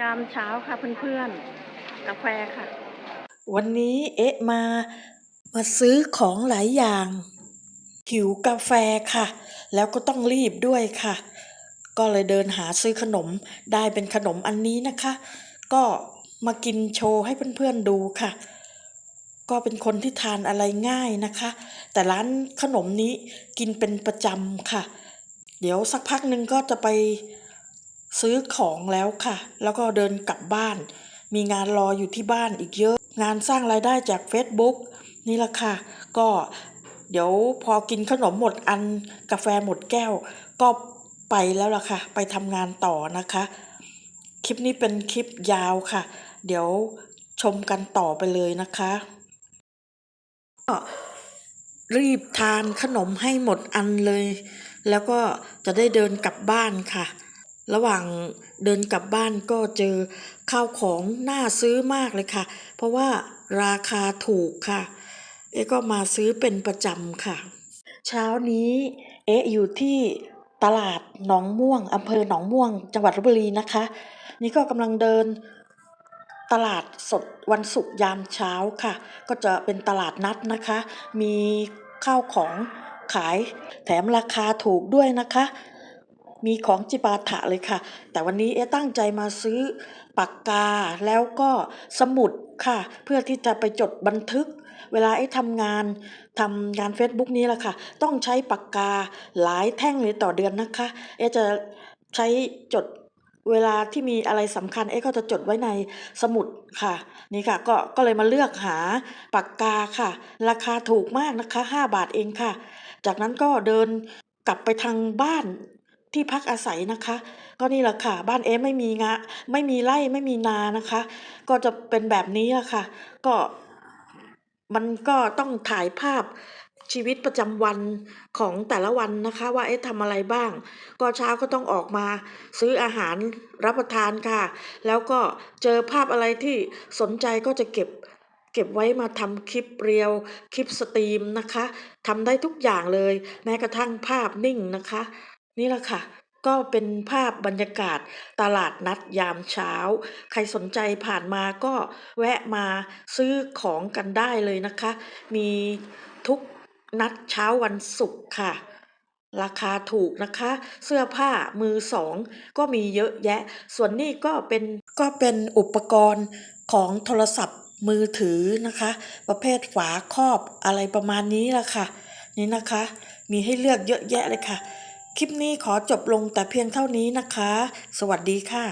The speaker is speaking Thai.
ยามเช้าค่ะเพื่อนๆ กาแฟค่ะ วันนี้เอ๊ะมา มาซื้อของหลายอย่าง หิวกาแฟค่ะ แล้วก็ต้องรีบด้วยค่ะ ก็เลยเดินหาซื้อขนมได้เป็นขนมอันนี้นะคะ ก็มากินโชว์ให้เพื่อนๆดูค่ะ ก็เป็นคนที่ทานอะไรง่ายนะคะ แต่ร้านขนมนี้กินเป็นประจำค่ะ เดี๋ยวสักพักหนึ่งก็จะไป ซื้อของแล้วค่ะ แล้วก็เดินกลับบ้าน มีงานรออยู่ที่บ้านอีกเยอะ งานสร้างรายได้จาก Facebook นี่แหละค่ะ ก็เดี๋ยวพอกินขนมหมดอันกาแฟหมดแก้ว ก็ไปแล้วล่ะค่ะ ไปทำงานต่อนะคะ คลิปนี้เป็นคลิปยาวค่ะ เดี๋ยวชมกันต่อไปเลยนะคะก็รีบทานขนมให้หมดอันเลย แล้วก็จะได้เดินกลับบ้านค่ะ ระหว่างเดินกลับบ้านก็เจอข้าวของน่าซื้อมากเลยค่ะ เพราะว่าราคาถูกค่ะ เอ๊ก็มาซื้อเป็นประจำค่ะ เช้านี้เอ๊อยู่ที่ตลาดหนองม่วงอำเภอหนองม่วง จังหวัดลบบุรีนะคะ นี่ก็กำลังเดินตลาดสดวันศุกร์ยามเช้าค่ะ ก็จะเป็นตลาดนัดนะคะ มีข้าวของขายแถมราคาถูกด้วยนะคะ มีของจิปาถะเลยค่ะ แต่วันนี้เอตั้งใจมาซื้อปากกาแล้วก็สมุดค่ะ เพื่อที่จะไปจดบันทึก เวลาเอ๊ะทำงานทำงาน Facebook นี้แหละค่ะ ต้องใช้ปากกาหลายแท่งเลยต่อเดือนนะคะ เอจะใช้จดเวลาที่มีอะไรสำคัญเอ๊ก็จะจดไว้ในสมุดค่ะ นี่ค่ะก็ก็เลยมาเลือกหาปากกาค่ะ ราคาถูกมากนะคะ 5 บาทเองค่ะ จากนั้นก็เดินกลับไปทางบ้าน ที่พักอาศัยนะคะ ก็นี่แหละค่ะ บ้านเอ๊ไม่มีงะไม่มีไร่ไม่มีนานะคะ ก็จะเป็นแบบนี้ละค่ะ ก็มันก็ต้องถ่ายภาพชีวิตประจำวันของแต่ละวันนะคะ ว่าเอ๊ะทำอะไรบ้าง ก็เช้าก็ต้องออกมาซื้ออาหารรับประทานค่ะ แล้วก็เจอภาพอะไรที่สนใจก็จะเก็บเก็บไว้มาทำคลิปเรียว คลิปสตรีมนะคะทำได้ทุกอย่างเลย แม้กระทั่งภาพนิ่งนะคะ นี่แหละค่ะ ก็เป็นภาพบรรยากาศตลาดนัดยามเช้า ใครสนใจผ่านมาก็แวะมาซื้อของกันได้เลยนะคะ มีทุกนัดเช้าวันศุกร์ค่ะ ราคาถูกนะคะ เสื้อผ้ามือสองก็มีเยอะแยะ ส่วนนี้ก็เป็นก็เป็นอุปกรณ์ของโทรศัพท์มือถือนะคะ ประเภทฝาครอบอะไรประมาณนี้ละค่ะ นี่นะคะ มีให้เลือกเยอะแยะเลยค่ะ คลิปนี้ขอจบลงแต่เพียงเท่านี้นะคะ สวัสดีค่ะ